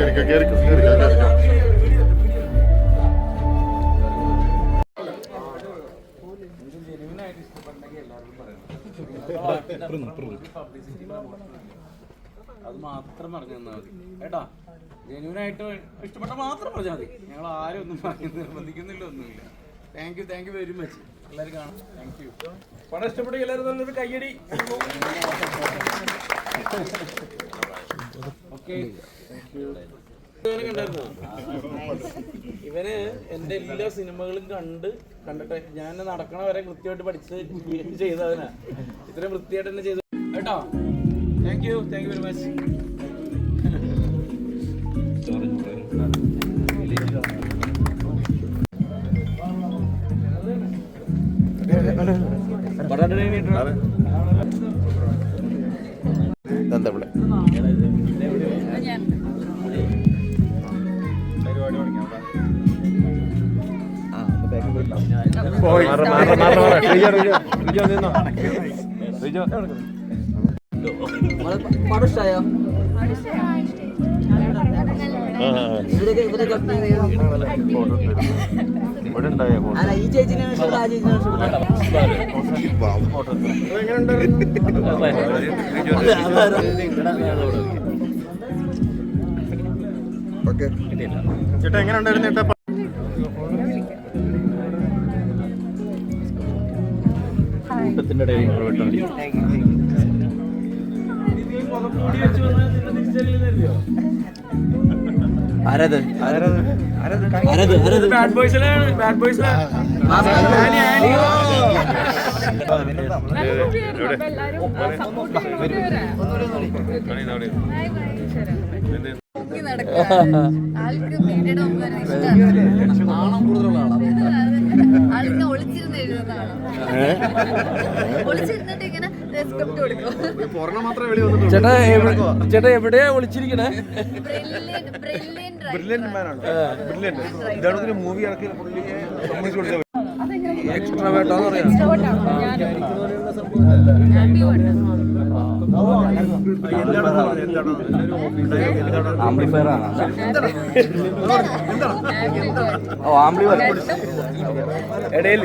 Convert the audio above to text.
കേറിക്കോ കേറിക്കോ കേറിക്കോ അത് മാത്രം പറഞ്ഞു തന്നാൽ മതി. കേട്ടാ ജെന്യൂനായിട്ട് ഇഷ്ടപ്പെട്ട മാത്രം പറഞ്ഞാൽ മതി. ഞങ്ങൾ ആരും ഒന്നും പറഞ്ഞു നിർബന്ധിക്കുന്നില്ല ഒന്നുമില്ല. Thank you thank you very much എല്ലാവരും കാണാം. താങ്ക് യു പടം ഇഷ്ടപ്പെട്ട എല്ലാവരും നല്ലൊരു കയ്യടി. ഇവന് എന്റെ എല്ലാ സിനിമകളും കണ്ട് കണ്ടിട്ട് ഞാൻ നടക്കണ വരെ കൃത്യമായിട്ട് പഠിച്ച് ചെയ്തതിനാ ഇത്രയും വൃത്തിയായിട്ട് തന്നെ ചെയ്തു കേട്ടോ? Thank you thank you very much എന്താ ഇവിടെ? പടം ഇവരൊക്കെ ഇവിടെ ഉണ്ടായ അല്ല ഈ ചേച്ചിനെ ഇഷ്ടപ്പെട്ട ആ ചേച്ചിനെ ഇഷ്ടപ്പെട്ട ചേട്ടാ എങ്ങനെ ഉണ്ടായിരുന്നു ചേട്ടാ കൂട്ടത്തിന്റെ ഇടയിൽ ആരത്? ആരത്? ആരത്? ബാഡ് ബോയ്സിലാണ് ബാഡ് ബോയ്സിലാണ് ആൾക്ക് പീരീഡ് ഇഷ്ടമാണ്. ആളിങ്ങനെ ഒളിച്ചിരുന്ന് എഴുതുന്നതാണ്. ഒളിച്ചിരുന്നിട്ട് ഇങ്ങനെ ചേട്ടാ ചേട്ടാ എവിടെയാ വിളിച്ചിരിക്കണേ ബ്രില്യൻ ഇതാണ് മൂവി ഇറക്കി പുള്ളിയെ സമ്മതിച്ചു കൊടുത്ത എക്സ്ട്രാ വേട്ടാന്ന് പറയാം ആംപ്ലിഫയർ ആണ്. ഓ ആംപ്ലിഫയർ ഇടയിൽ